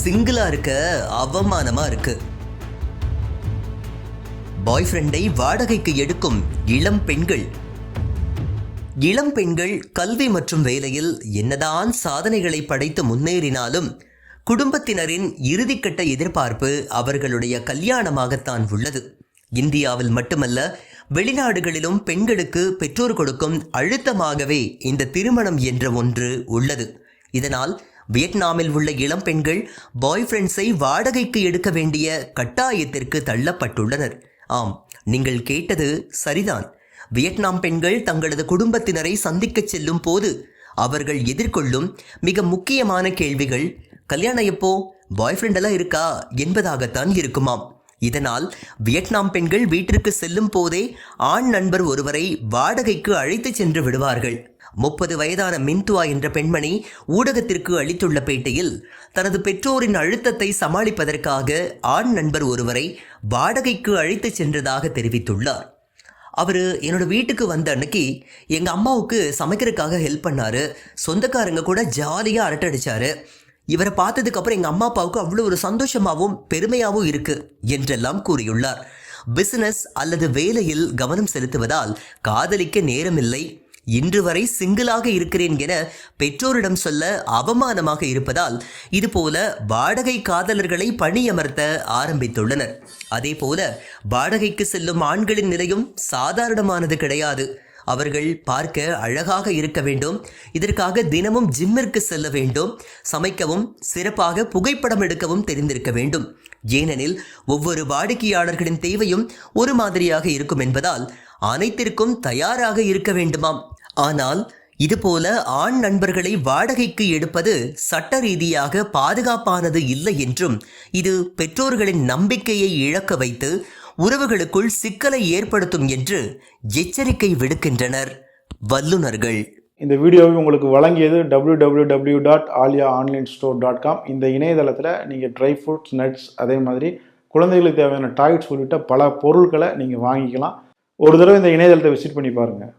சிங்கிளா இருக்க அவமானமா இருக்கு. பாய் ஃப்ரெண்டை வாடகைக்கு எடுக்கும் இளம் பெண்கள். இளம் பெண்கள் கல்வி மற்றும் வேலையில் என்னதான் சாதனைகளை படைத்து முன்னேறினாலும் குடும்பத்தினரின் இறுதிக்கட்ட எதிர்பார்ப்பு அவர்களுடைய கல்யாணமாகத்தான் உள்ளது. இந்தியாவில் மட்டுமல்ல வெளிநாடுகளிலும் பெண்களுக்கு பெற்றோர் கொடுக்கும் அழுத்தமாகவே இந்த திருமணம் என்ற ஒன்று உள்ளது. இதனால் வியட்நாமில் உள்ள இளம் பெண்கள் பாய் ஃப்ரெண்ட்ஸை வாடகைக்கு எடுக்க வேண்டிய கட்டாயத்திற்கு தள்ளப்பட்டுள்ளனர். ஆம் நீங்கள் கேட்டது சரிதான். வியட்நாம் பெண்கள் தங்களது குடும்பத்தினரை சந்திக்கச் செல்லும் போது அவர்கள் எதிர்கொள்ளும் மிக முக்கியமான கேள்விகள் கல்யாணம் எப்போ? பாய் ஃப்ரெண்டெல்லாம் இருக்கா? என்பதாகத்தான் இருக்குமாம். இதனால் வியட்நாம் பெண்கள் வீட்டிற்கு செல்லும் போதே ஆண் நண்பர் ஒருவரை வாடகைக்கு அழைத்துச் சென்று விடுவார்கள். முப்பது வயதான மின்துவா என்ற பெண்மணி ஊடகத்திற்கு அளித்துள்ள பேட்டியில் தனது பெற்றோரின் அழுத்தத்தை சமாளிப்பதற்காக ஆண் நண்பர் ஒருவரை வாடகைக்கு அழைத்துச் சென்றதாக தெரிவித்துள்ளார். அவர் என்னோட வீட்டுக்கு வந்த அன்னைக்கு எங்கள் அம்மாவுக்கு சமைக்கிறதுக்காக ஹெல்ப் பண்ணாரு. சொந்தக்காரங்க கூட ஜாலியாக அரட்டடிச்சாரு இவரை பார்த்ததுக்கப்புறம் எங்கள் அம்மா அப்பாவுக்கு அவ்வளோ ஒரு சந்தோஷமாகவும் பெருமையாகவும் இருக்குது என்றெல்லாம் கூறியுள்ளார். பிசினஸ் அல்லது வேலையில் கவனம் செலுத்துவதால் காதலிக்க நேரமில்லை. இன்று வரை சிங்கிளாக இருக்கிறேன் என பெற்றோரிடம் சொல்ல அவமானமாக இருப்பதால் இதுபோல வாடகை காதலர்களை பணியமர்த்த ஆரம்பித்துள்ளனர். அதேபோல வாடகைக்கு செல்லும் ஆண்களின் நிலையும் சாதாரணமானது கிடையாது. அவர்கள் பார்க்க அழகாக இருக்க வேண்டும். இதற்காக தினமும் ஜிம்மிற்கு செல்ல வேண்டும். சமைக்கவும் சிறப்பாக புகைப்படம் எடுக்கவும் தெரிந்திருக்க வேண்டும். ஏனெனில் ஒவ்வொரு வாடிக்கையாளர்களின் தேவையும் ஒரு மாதிரியாக இருக்கும் என்பதால் அனைத்திற்கும் தயாராக இருக்க வேண்டுமாம். ஆனால் இதுபோல ஆண் நண்பர்களை வாடகைக்கு எடுப்பது சட்ட ரீதியாக பாதுகாப்பானது இல்லை என்றும் இது பெற்றோர்களின் நம்பிக்கையை இழக்க வைத்து உறவுகளுக்குள் சிக்கலை ஏற்படுத்தும் என்று எச்சரிக்கை விடுக்கின்றனர். வல்லுநர்கள். இந்த வீடியோவை உங்களுக்கு வழங்கியது www.alia dot Alia online store dot com இந்த இணையதளத்தில் நீங்கள் ட்ரை ஃப்ரூட்ஸ் நட்ஸ் அதே மாதிரி குழந்தைகளுக்கு தேவையான டாய்ஸ் உள்ளிட்ட பல பொருட்களை நீங்கள் வாங்கிக்கலாம். ஒரு தடவை இந்த இணையதளத்தை விசிட் பண்ணி பாருங்கள்